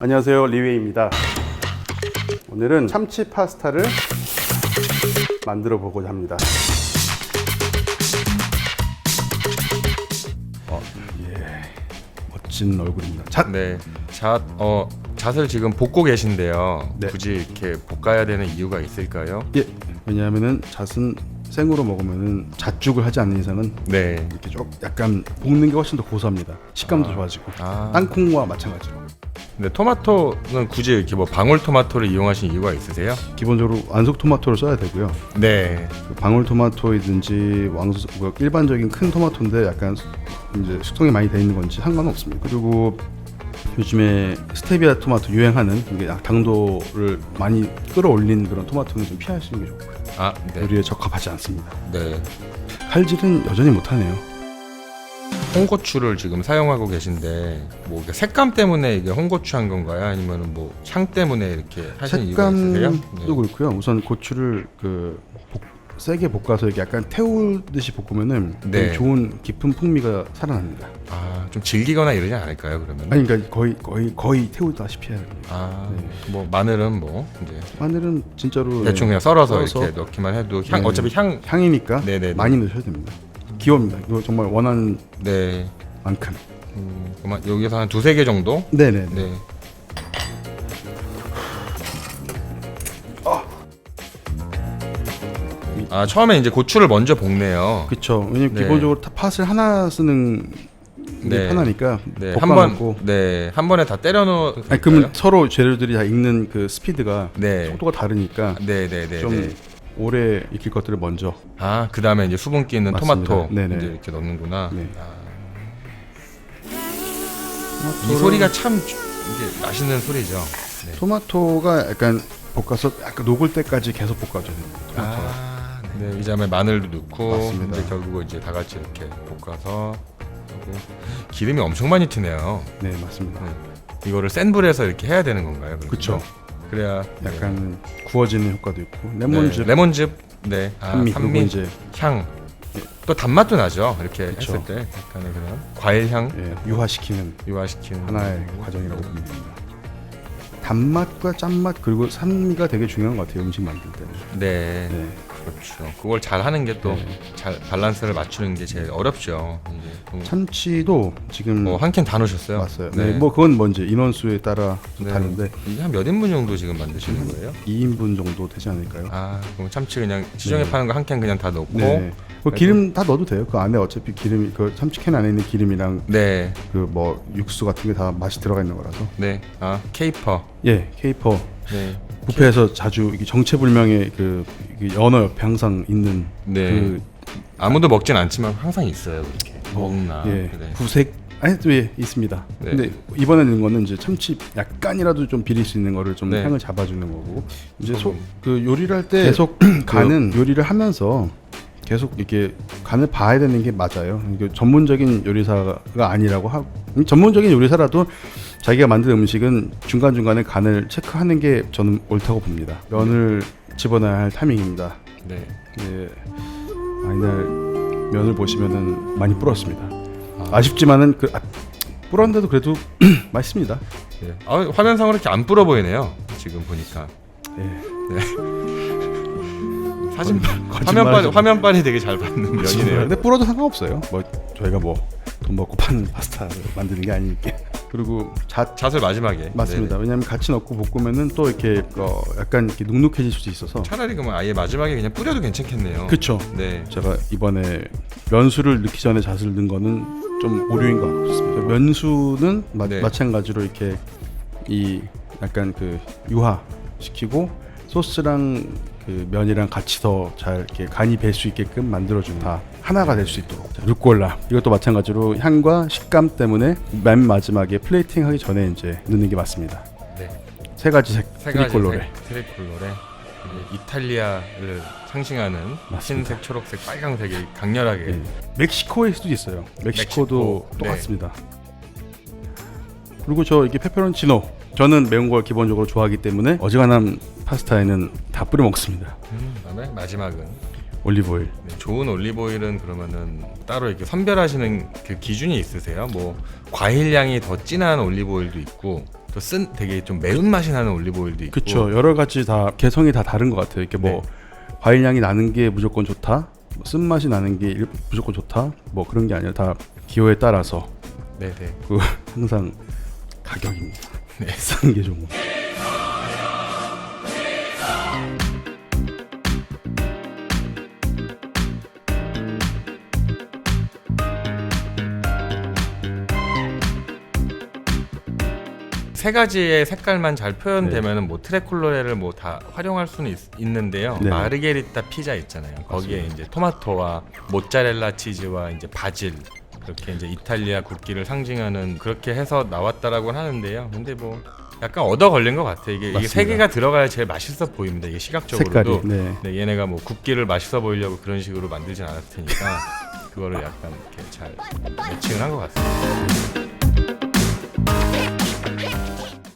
안녕하세요 리웨이입니다 오늘은 참치 파스타를 만들어 보고자 합니다 어, 예, 멋진 얼굴입니다 자, 네. 잣, 어, 잣을 지금 볶고 계신데요. 네. 굳이 이렇게 볶아야 되는 이유가 있을까요? 예, 왜냐하면 은 잣은 생으로 먹으면은 잣죽을 하지 않는 이상은 네. 이렇게 좀 약간 볶는 게 훨씬 더 고소합니다 식감도 좋아지고 아, 땅콩과 마찬가지로 근데 토마토는 굳이 이렇게 뭐 방울 토마토를 이용하신 이유가 있으세요? 기본적으로 완숙 토마토를 써야 되고요 네. 그 방울 토마토이든지 왕수 뭐 일반적인 큰 토마토인데 약간 이제 숙성이 많이 돼 있는 건지 상관없습니다. 그리고 요즘에 스테비아 토마토 유행하는 이게 당도를 많이 끌어올린 그런 토마토는 좀 피하시는 게 좋고요. 아, 네. 요리에 적합하지 않습니다. 네. 칼질은 여전히 못하네요. 홍고추를 지금 사용하고 계신데 뭐 이게 색감 때문에 이게 홍고추 한 건가요? 아니면 뭐 향 때문에 이렇게 하신 이유가 있으세요? 색감도 그렇고요. 우선 고추를 그 볶- 세게 볶아서 이렇게 약간 태우듯이 볶으면은 네. 되게 좋은 깊은 풍미가 살아납니다. 아, 좀 질기거나 이러지 않을까요? 그러면? 아니 그러니까 거의 거의 거의 태우다시피 해야 됩니다. 아, 네. 뭐 마늘은 뭐 이제 마늘은 진짜로 대충 네, 그냥 썰어서, 썰어서. 이렇게 넣기만 해도 향 네. 어차피 향 향이니까 네네네. 많이 넣으셔야 됩니다. 귀여웁니다. 이거 정말 원하는 네. 만큼. 음, 그만 여기서 한 두세 개 정도? 네네. 네. 아 처음에 이제 고추를 먼저 볶네요. 그렇죠. 왜냐면 네. 기본적으로 타- 팥을 하나 쓰는 게 네. 편하니까 네, 볶아 한 번, 놓고. 네, 한 번에 다 때려 넣어. 아니 그러면 서로 재료들이 다 익는 그 스피드가 네, 속도가 다르니까 네, 네, 네, 좀 네. 오래 익힐 것들을 먼저. 아, 그 다음에 이제 수분기 있는 맞습니다. 토마토 네네. 이제 이렇게 넣는구나. 네. 아. 이 소리가 참 이게 맛있는 소리죠. 네. 토마토가 약간 볶아서 약간 녹을 때까지 계속 볶아줘야 됩니다. 토마토가. 아, 네, 이 다음에 마늘도 넣고 맞습니다. 이제 결국 이제 다 같이 이렇게 볶아서 하고 기름이 엄청 많이 튀네요. 네 맞습니다. 네. 이거를 센 불에서 이렇게 해야 되는 건가요? 그러면? 그쵸. 그래야 약간 구워지는 효과도 있고 네. 레몬즙, 네, 레몬즙, 네, 아, 산미 그리고 산미, 이제 향, 또 단맛도 나죠. 이렇게 그쵸. 했을 때 약간의 그런 과일 향 예, 유화시키는 유화시키는 하나의 과정이라고 보면 됩니다. 단맛과 짠맛 그리고 산미가 되게 중요한 것 같아요 음식 만들 때는. 네, 네. 그렇죠. 그걸 잘 하는 게또 네. 잘 밸런스를 맞추는 게 제일 어렵죠. 이제 또 참치도 지금 뭐한캔 다 넣으셨어요? 왔어요. 네. 뭐 그건 뭔지 인원수에 따라 네. 다른데 이게 한 몇 인분 정도 지금 만드시는 거예요? 2인분 정도 되지 않을까요? 아, 그럼 참치 그냥 시중에 네. 파는 거 한 캔 그냥 다 넣고 네. 그 기름 다 넣어도 돼요. 그 안에 어차피 기름이 그 참치캔 안에 있는 기름이랑 네, 그 뭐 육수 같은 게 다 맛이 들어가 있는 거라서. 네, 아 케이퍼, 예, 케이퍼 네, 뷔페에서 자주 이게 정체불명의 그 이게 연어 옆에 항상 있는 네. 그 아무도 먹진 않지만 항상 있어요 그렇게 먹나. 예, 네. 구색 아니 또 예, 있습니다. 네. 근데 이번에 넣은 거는 이제 참치 약간이라도 좀 비릴 수 있는 거를 좀 네. 향을 잡아주는 거고 이제 소, 음. 그 요리를 할 때 계속 간은 요리를 하면서 계속 이렇게 간을 봐야 되는 게 맞아요. 이게 전문적인 요리사가 아니라고 하고 음, 전문적인 요리사라도 자기가 만든 음식은 중간 중간에 간을 체크하는 게 저는 옳다고 봅니다. 면을 집어넣어야 할 타이밍입니다. 네. 예, 아, 이날 면을 보시면은 많이 불었습니다. 아 쉽지만은 그 아, 불었는데도 그래도 맛있습니다. 예. 아, 화면상으로 이렇게 안 불어 보이네요. 지금 보니까 예. 사진 거짓말 화면빨 하죠. 화면빨이 되게 잘 받는 면이네요. 근데 불어도 상관없어요. 뭐 저희가 뭐돈 먹고 파는 파스타를 만드는 게 아니니까. 그리고 잣 잣을 마지막에 맞습니다. 네네. 왜냐하면 같이 넣고 볶으면은 또 이렇게 어, 약간 이렇게 눅눅해질 수도 있어서. 차라리 그러면 아예 마지막에 그냥 뿌려도 괜찮겠네요. 그렇죠. 네. 제가 이번에 면수를 넣기 전에 잣을 넣은 거는 좀 오류인 것 같습니다. 면수는 마, 네. 마찬가지로 이렇게 이 약간 그 유화 시키고 소스랑 그 면이랑 같이 더 잘 이렇게 간이 배 수 있게끔 만들어준 다 하나가 될 수 있도록 자, 루꼴라 이것도 마찬가지로 향과 식감 때문에 맨 마지막에 플레이팅 하기 전에 이제 넣는 게 맞습니다. 네. 세 가지 색 세 가지 트리콜로레 색, 트리콜로레. 이탈리아를 상징하는 맞습니다. 흰색, 초록색, 빨강색이 강렬하게 예. 멕시코일 수도 있어요. 멕시코도 멕시코, 똑같습니다. 그리고 저 이게 페페론치노. 저는 매운 걸 기본적으로 좋아하기 때문에 어지간한 파스타에는 다 뿌려 먹습니다. 음, 그다음에 마지막은 올리브 오일. 네, 좋은 올리브 오일은 그러면은 따로 이렇게 선별하시는 그 기준이 있으세요? 뭐 과일 향이 더 진한 올리브 오일도 있고 또또쓴 되게 좀 매운 맛이 나는 올리브 오일도 있고. 그렇죠. 여러 가지 다 개성이 다 다른 것 같아요. 이렇게 뭐 네. 과일 향이 나는 게 무조건 좋다. 뭐 쓴맛이 나는 게 일- 무조건 좋다. 뭐 그런 게 아니라 다 기호에 따라서 네, 네. 그 항상 가격입니다. 네. 비싼 게 좋은 거. 세 가지의 색깔만 잘 표현되면 은 뭐 트레콜로레를 뭐 다 활용할 수는 있, 는데요 네. 마르게리타 피자 있잖아요. 거기에 이제 토마토와 모짜렐라 치즈와 이제 바질 이렇게 이제 이탈리아 국기를 상징하는 그렇게 해서 나왔다라고 하는데요. 근데 뭐 약간 얻어 걸린 것 같아요. 이게, 이게 세 맞습니다. 개가 들어가야 제일 맛있어 보입니다. 이게 시각적으로도. 색깔이. 네. 네, 얘네가 뭐 국기를 맛있어 보이려고 그런 식으로 만들진 않았을 테니까 그거를 약간 이렇게 잘 매칭을 한 것 같습니다.